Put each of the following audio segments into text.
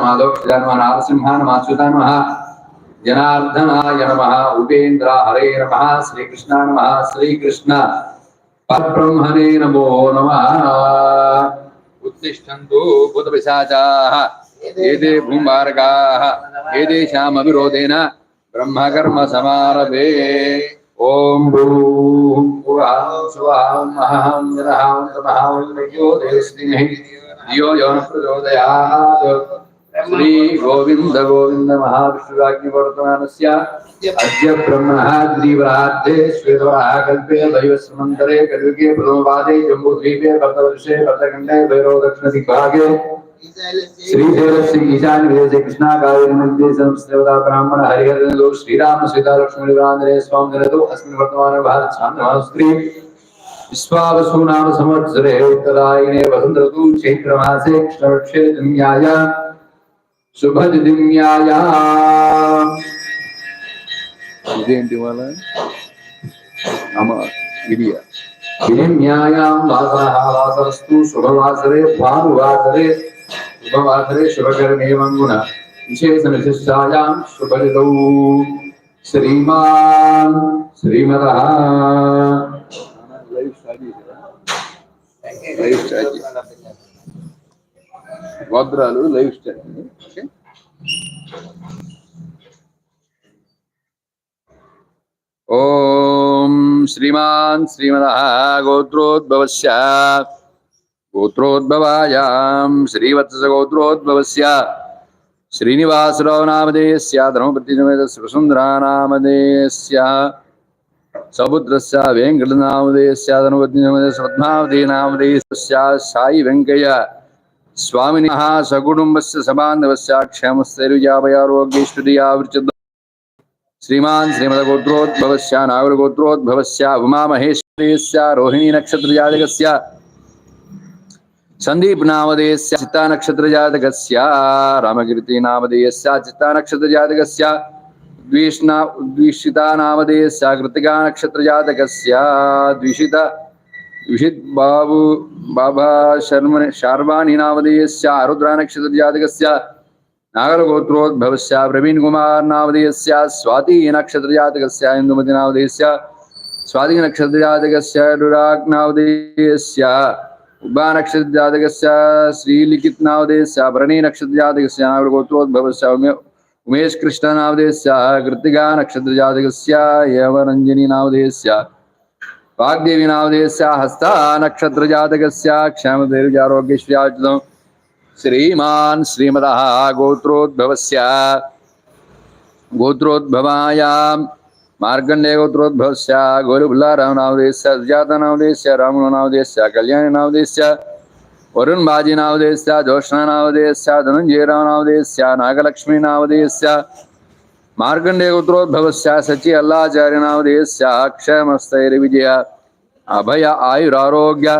మాధోక్షజాయ నమ నారసింహ జనార్దనాయ నమ ఉపేంద్ర హరే నమ శ్రీకృష్ణ నమ శ్రీకృష్ణ పరబ్రహ్మణే నమో నమ. ఉత్తిష్టంతు భూతపిశాచాః ఏదే భూమార్గాः ఏదేషామవిరోధేన బ్రహ్మకర్మ సమారభే ఓం భూ. స్వాహం మహాం జనహాం యో ప్రచోదయాత్. गोविन्द गोविन्दमहाविष्णुराज्ञवर्तमानस्य अद्य ब्रह्मणः द्विवराद्धे कल्पे दैवस्मन्तरे कलियुगे प्रथमपादे जम्बूद्वीपे भरतवर्षे भरतखण्डे भैरवदक्षिणदिग्भागे श्रीदेवस्य ईशान्यदेशे कृष्णाकालीनमध्ये ब्राह्मण श्रीराम सीता लक्ष्मणिवरान्दरे स्वां जनतो अस्मिन् संवत्सरे उत्तरायणे चैत्रमासे कृष्णवृक्षे धन्याय చాంద్రమాస్త్రీ విశ్వావసు నామ సంవత్సరే ఉత్తరాయణే వసంత ఋతు చైత్రమాసే కృష్ణపక్షే దిన్యాయ శుభదిన్యాయ ఇదేంటి వాళ్ళ అమ్మ ఇడియ దిన్యాయాం వాసనః వాసరస్తు శుభవాసరే భానువాసరే శుభవాసరే శుభకరణే మంగుణ విశేష విశిష్టాయాం శుభరితౌ శ్రీమాన్ శ్రీమదః లైవ్ స్టార్ట్ చేశారా లైవ్ స్టార్ట్ చేశారు గోత్రాలు లైవ్ స్టార్ట్ ఓకే. ఓం శ్రీమాన్ శ్రీమద గోత్రోద్భవస్య గోత్రోద్భవాయాం శ్రీవత్స గోత్రోద్భవస్య శ్రీనివాసరావు నామధేయస్య ధర్మపతి సుసుందరా నామధేయస్య సముద్రస్య వెంకటనామధేయస్య ధనుపతి పద్మావతి నామధేయస్య సాయి వెంకయ్య. స్వామిని సకుటుంబస్య సబాంధవస్య క్షేమస్థైర్యాభయారోగ్యేశ్వర్యావృచ శ్రీమాన్ శ్రీమద గోత్రోద్భవస్య నాగుల గోత్రోద్భవస్య ఉమామహేశ్వర్యస్య రోహిణీ నక్షత్ర జాతకస్య సందీప్ నామధేయస్య చిత్తా నక్షత్ర జాతకస్య రామకీర్తి నామధేయస్య చిత్తా నక్షత్ర జాతకస్య ద్విష్ణ ద్విషిత నామధేయస్య కృతికా నక్షత్ర జాతకస్య ద్విషిత ద్విషిత్ బాబు బాబా శర్మ శార్వాణి నామధేయస్య నాగరగోత్రోద్భవస్య ప్రవీణ్ కుమార్ నామధేయస్య స్వాతి నక్షత్రజాతకస్య ఇందుమతి నామధేయస్య స్వాతి నక్షత్రజాతకస్య జాతకస్య డురాగ్ నామధేయస్య ఉబ్బా నక్షత్ర శ్రీలిఖిత్ నామధేయస్య భరణీ నక్షత్రజాతకస్య నాగరగోత్రోద్భవస్య ఉమేష్ కృష్ణ నామధేయస్య కృతికా నక్షత్రజాతకస్య యవరంజని నామధేయస్య भाग्यविनावदेस्या हस्ता नक्षत्र जातक नक्षत्रजातकस्य क्षमधैर्यारोग्यश्रियार्जितं श्रीमान् श्रीमदः गोत्रोद्भवस्य। गोत्रोद्भवायां मार्कण्डे गोत्रोद्भवस्य गोरुभुल्लारामनावदेस्य सुजातनावदेस्य कल्याण नवदेश वरुण बाजी नवदेश जोष्णा नावदेस्य धनंजयराव नावदेस्य नागलक्ष्मी नवदेश मार्कण्डेयगोत्रोद्भवस्या सचि विजय अभय आयुरारोग्य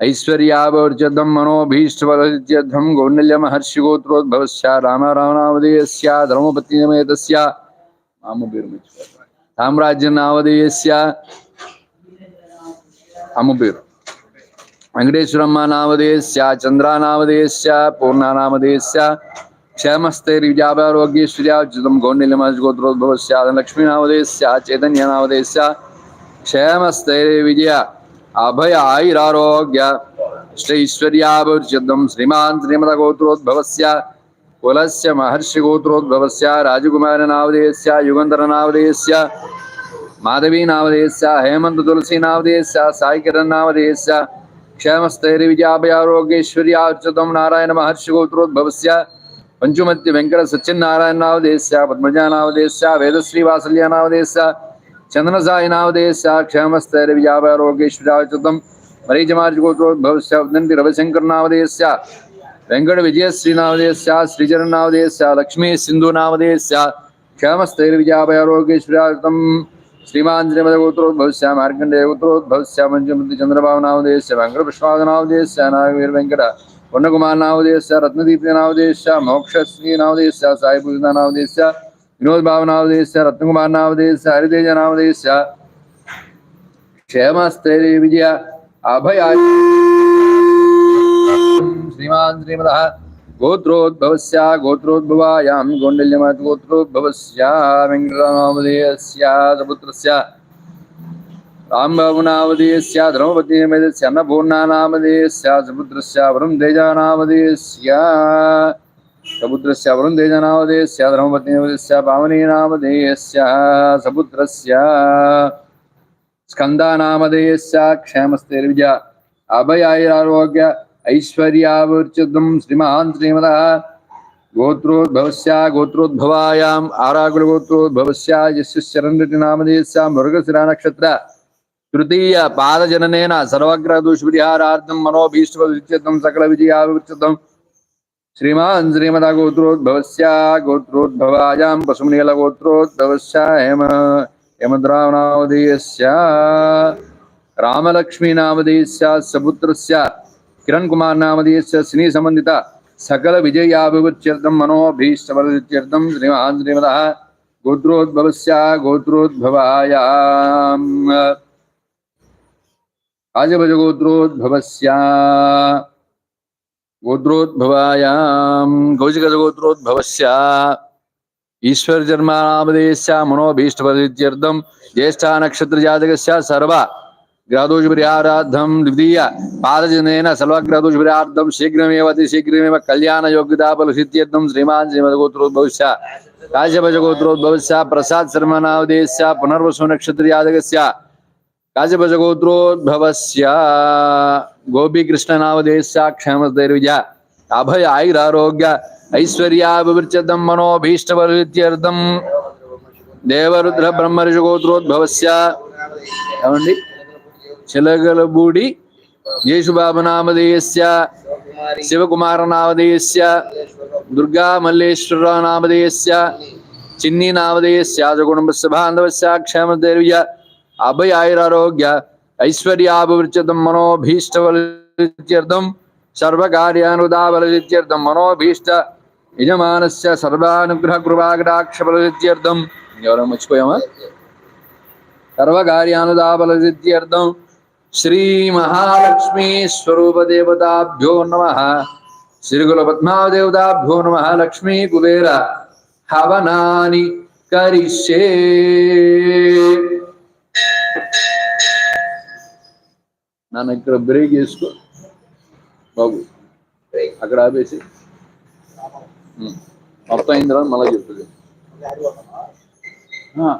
ऐश्वर्यावर्चदं मनोभीष्टवलज्यद्धं गौण्डल्यमहर्षिगोत्रोद्भवस्या राम रामनामधेयस्या धर्मपत्नीनमेतस्या साम्राज्यनामधेयस्या अमुबीरु वेङ्कटेश्वरम्मा नामधेयस्या चन्द्रा नामधेयस्या पूर्णा नामधेयस्या क्षेमस्थर व्यापारोग्यश्वर्या उचितम गौंडल्यमजगोत्रोद्भवस्यालक्ष्मी नवदेश चैतन्य नवदेश क्षेमस्थर अभय अभयायुरारोग्य श्रीश्वर्याभिचितम श्रीमान श्रीमदगोत्रोद्भवस्य कुलस्य महर्षिगोत्रोद्भवस्य राजकुमार नवदेश युगंधर नवदेश माधवी नवदेश हेमंत तुलसी नवदेश साईकिर नवदेश क्षेमस्थर विजय अभयारोग्यश्वर्या नारायण महर्षिगोत्रोद्भवस्य క్షేమస్థైర్య పంచుమతి వెంకట సత్యనారాయణ నామధేయస్య పద్మజా వేదశ్రీ వాసల్య నామధేయస్య చంద్రసాయి వెంకట విజయశ్రీ నామధేయస్య లక్ష్మీ సింధు నామధేయస్య క్షేమస్థైర్య శ్రీమాన్ శ్రీమద మార్కండేయ గోత్రోద్భవస్య పంచమతి చంద్రబాబు నామధేయస్య వెంకట పుష్పాద నాగవీర వెంకట पुण्यकुमार नावदेश रत्नदीप्ति नावदेश मोक्षश्री नावदेश साई पूजा नावदेश विजय अभय श्रीमान श्रीमद गोत्रोद्भवस्य गोत्रोद्भवायां गोंडल्यमात् गोत्रोद्भवस्य मंगलनामदेयस्य सपुत्रस्य రాంబాబునామధేయస్య ధర్మపతిమేదస్య అన్నపూర్ణానామధేయస్య సపుత్రస్య వరుం తేజానామధేయస్య సపుత్రస్య వరుం తేజానామధేయస్య ధర్మపతిమేదస్య పావనీనామధేయస్య సపుత్రస్య స్కందానామధేయస్య క్షేమస్థైర్విజయ అభయారోగ్య ఐశ్వర్యావర్చితం శ్రీమహాన్ శ్రీమద గోత్రోద్భవస్య గోత్రోద్భవాయాం ఆరాకుల గోత్రోద్భవస్య యస్య శరణ్యటి నామధేయస్య మృగశిరా నక్షత్ర తృతీయ పాదజననేన సర్వగ్రహ దుష్పరిహారార్థం మనోభీష్టం సకల విజయావిర్చితం శ్రీమాన్ శ్రీమద గోత్రోద్భవస్య గోత్రోద్భవాయాం పశుమనీల గోత్రోద్భవస్య హేమ హేమద్రావనామధేయస్య రామలక్ష్మీనామధేయస్య సపుత్రస్య కిరణ్ కుమార్ నామధేయస్య శ్రీ సంబంధిత సకల విజయాభివృత్యర్థం మనోభీష్టవృత్యర్థం శ్రీమాన్ శ్రీమద గోత్రోద్భవస్య గోత్రోద్భవాయాం. आजभजगोत्रोद्भवस्या गोत्रोद्भवायाम् कौशिकजगोत्रोद्भवस्या ईश्वर जन्मादेश्या मनोभीष्टफलित्यर्थम ज्येष्ठा नक्षत्र जातक सर्व। ग्रहदोषपरिहाराधम द्वितीय। पादजनेन सर्वग्रहदोष परिहाराधम शीघ्रमेव अति कल्याण योग्यता फलसिद्ध्यर्थम श्रीमान श्रीमदगोत्रोद्भवस्य। काश्यपजगोत्रोद्भवस्य प्रसाद शर्मनावदेश्य पुनर्वसु नक्षत्र जातक కాశ్యపజగోత్రోద్భవస్య పునర్వసు గోపీకృష్ణనామదేశ క్షేమస్థైర్విజ అభయ ఆయురారోగ్య ఐశ్వర్యాభివృత్యర్థం మనోభీష్టవృత్యర్థం దేవరుద్ర బ్రహ్మర్షి గోత్రోద్భవస్య ఏమండి? చిలగలబూడి యేసుబాబు నామధేయస్య శివకుమార నామధేయస్య దుర్గా మల్లేశ్వర నామధేయస్య చిన్ని నామధేయస్య కుటుంబస్య బాంధవస్య. క్షేమధైర్య అభయ ఆయురారోగ్య ఐశ్వర్యాభివృత్యర్థం మనోభీష్టవలిత్యర్థం సర్వకార్యానుదాబలసిత్యర్థం మనోభీష్ట యజమానస్య సర్వానుగ్రహ కృపాకటాక్షబలసిత్యర్థం ఎవరో మర్చిపోయామా? సర్వకార్యానుదాబలిత్యర్థం శ్రీ మహాలక్ష్మీ స్వరూప దేవతాభ్యో నమ. శ్రీకుల పద్మాదేవతాభ్యో నమ. లక్ష్మీ కుబేర హవనాని కరిష్యే. నాన్న ఇక్కడ బ్రేక్ చేసుకో బాబు అక్కడ ఆపేసి. మొత్తం అయిన తర్వాత మళ్ళీ చెప్తుంది ఆ.